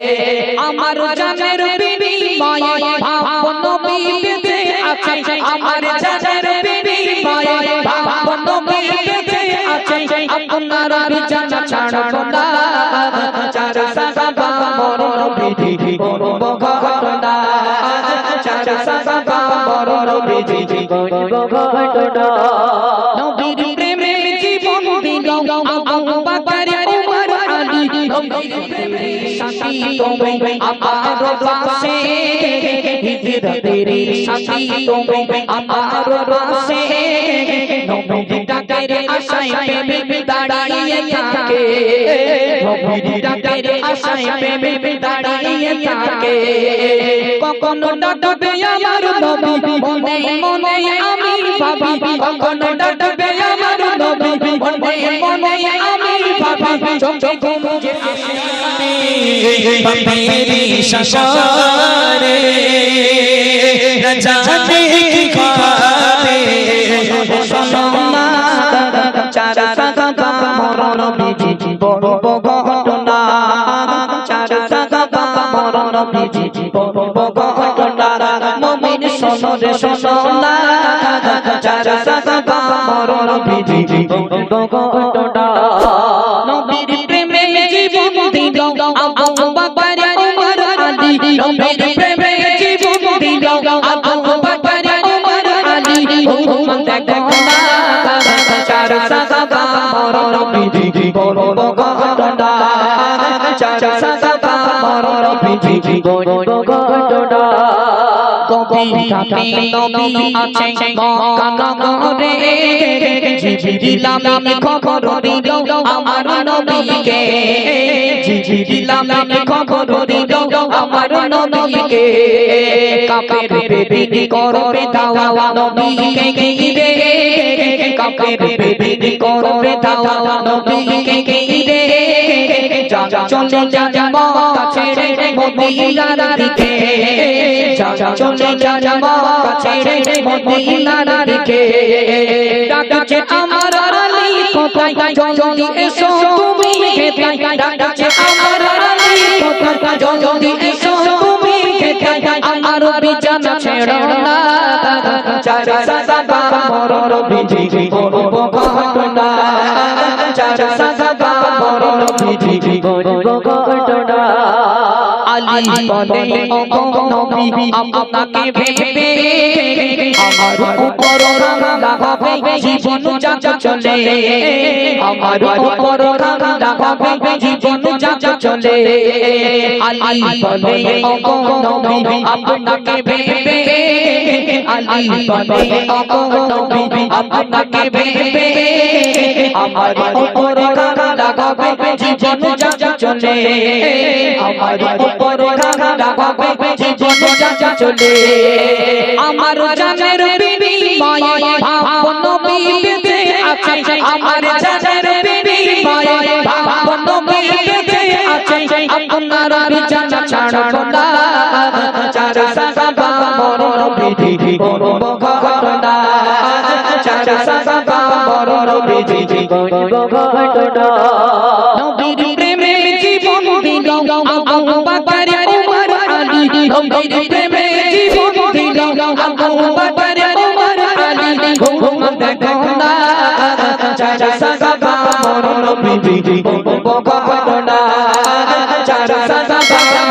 আমার জানের বিনিময়ে ভাব নবী বেঁচে আছে। আমার জানের বিনিময়ে ভাব নবী বেঁচে আছে। আপনার বিচার ছাড়ব না। চার সাবা মরণ বিধি করব ঘটনা। চার সাবা মরণ বিধি করব ঘটনা। নবীর প্রেমে তুমি আমার পাশে হিজরতের সাথী তুমি আমার পাশে নবীর ডাকের আশায় প্রেমে দাঁড়িয়ে থাকে নবীর ডাকের আশায় প্রেমে দাঁড়িয়ে থাকে কখনো ডাকবে আমার নবী মনে মনে আমি ভাবি কখনো ডাকবে আমার নবী মনে মনে আমি ভাবি চোখে ঘুমে मेरी शशारे न जाने की खाते শোনা চার সাগা মরণ বিজি বড় ঘটনা চার সাগা মরণ বিজি বড় ঘটনা মমিন শোনো রে শোনা চার সাগা মরণ বিজি বড় ঘটনা নবীর মরণ বিধি বড় ঘটনা চার সাহাবা মরণ বিধি বড় জিজিলাম খবর দিল আমার নবীকে জিজিলাম খবর দিল আমার নবীকে কাপের বেদিনী করবে দাওয়া নবীকে কাপের বেদিনী করবে দাওয়া নবীকে ঘিরে চলে যা যা মক্কা ছেড়ে মদিনার দিকে চলে যা যা মক্কা ছেড়ে মদিনার দিকে ডাকছে আমার আলী কোথায় জলদি এসো তুমি খেতাই ডাকছে আমার আলী কোথায় জলদি এসো তুমি খেতাই আমার বিছানা ছেড়ো না চার সাদা মরণ বিজি করব ঘটনা চার সাদা মরণ বিজি করব ঘটনা আলী বলে ও নবী আপনাকে ভেবে আমার উপর রাঙা জীবন যাচা চলে। আমার উপর রাঙা জীবন চলে। আলী বলে ও নবী আপনাকে ভেবে আলী বলে ও নবী আপনাকে ভেবে আমার উপর হবে জীবন যাচা চলে। আমার উপর হবে জীবন যাচা চলে। আমার জানের বিনিময়ে ভাব নবী বেঁচে আছে। আমার জানের বিনিময়ে ভাব নবী আপনার বিচার ছাড়ব না চার সাবা মরণ বিধি করব ঘটনা। চার সাবা মরণ বিধি করব ঘটনা। নবীর প্রেমে জীবন দিল আবু বকর, উমর, আলী। নবীর প্রেমে জীবন দিল আবু বকর, উমর, আলী। ঘুম দেখো না। চার সাহাবা মরণ বিধি করব ঘটনা।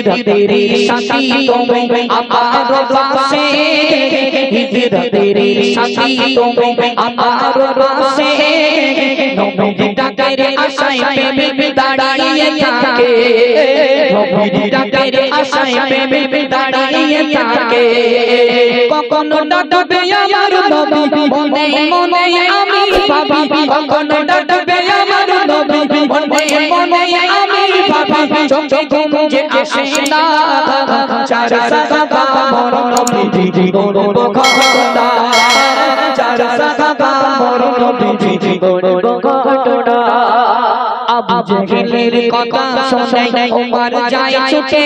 হিজরতের সাথী তুমি আমার পাশে হিজরতের সাথী তুমি আমার পাশে নবী ডাকের আশায় প্রেমে দাঁড়িয়ে থাকে নবী ডাকের আশায় প্রেমে দাঁড়িয়ে থাকে কখনো ডাকবে আমার নবী মনে মনে আমি ভাবি কখনো ডাকবে আমার নবী মনে মনে আমি ভাবি চোখে ঘুম যে আসে না চার সাহাবা মরণ বিধি করব ঘটনা চার সাহাবা মরণ বিধি করব ঘটনা আবু জেহেলের কথা শুনে ওমর যায় ছুটে।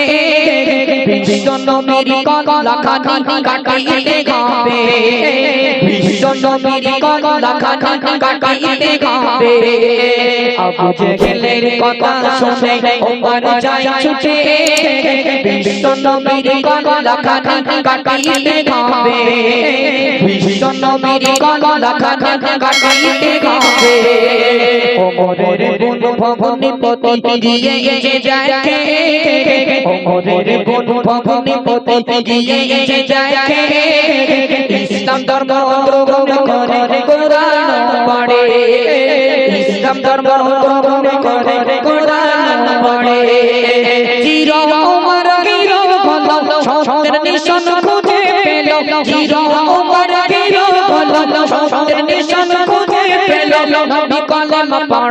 বিশ্ব নবীর কলা খানি কাটাইতে হবে বিশ্ব নবীর কলা খানি কাটিতে হবে আবু জেহেলের কথা শুনে ওমর যায় ছুটে বিশ্ব নবীর কলা খানি কাটিতে হবে বিশ্ব নবীর কলা খানি কাটিতে হবে ওমরের বুন ভবনে পতি দিয়ে যাকে ওমরের বুন ভবনে পতি দিয়ে যাকে ইসলাম ধর্ম গ্রহণ করে কোরআন পড়ে। ইসলাম ধর্ম গ্রহণ করে কোরআন পড়ে। চির ওমর গিরো হলো সত্যের নিশান খুঁজে পেল। চির ওমর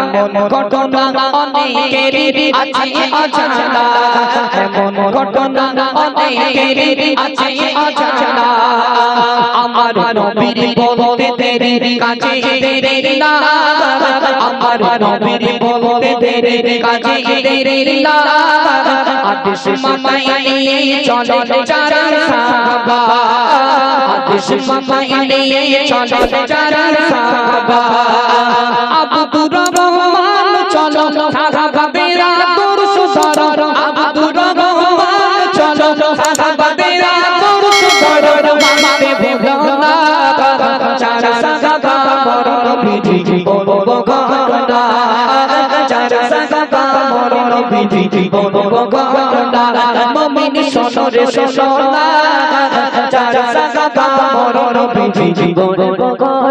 এমন ঘটনা অনেকেরই আছে, অজানা। এমন ঘটনা অনেকেরই আছে, অজানা। আমার নবীর বলতে দেরি কাজে দেরি না। আমার নবীর বলতে দেরি কাজে দেরি না। আদেশ মামাই চলে যারা সাহাবা। আদেশ মামাই চলে যারা সাহাবা। আব্দুর রহমান। চলো সাহাবা বেরা তোর সুসর আব্দুর রহমান চলো সাহাবা বেরা তোর সুসর মামাতে ভুলো না চার সাহাবা মরণ বিধি বলব ঘটনা চার সাহাবা মরণ বিধি বলব ঘটনা মমিন শোনরে শোনা চার সাহাবা মরণ বিধি বলব ঘটনা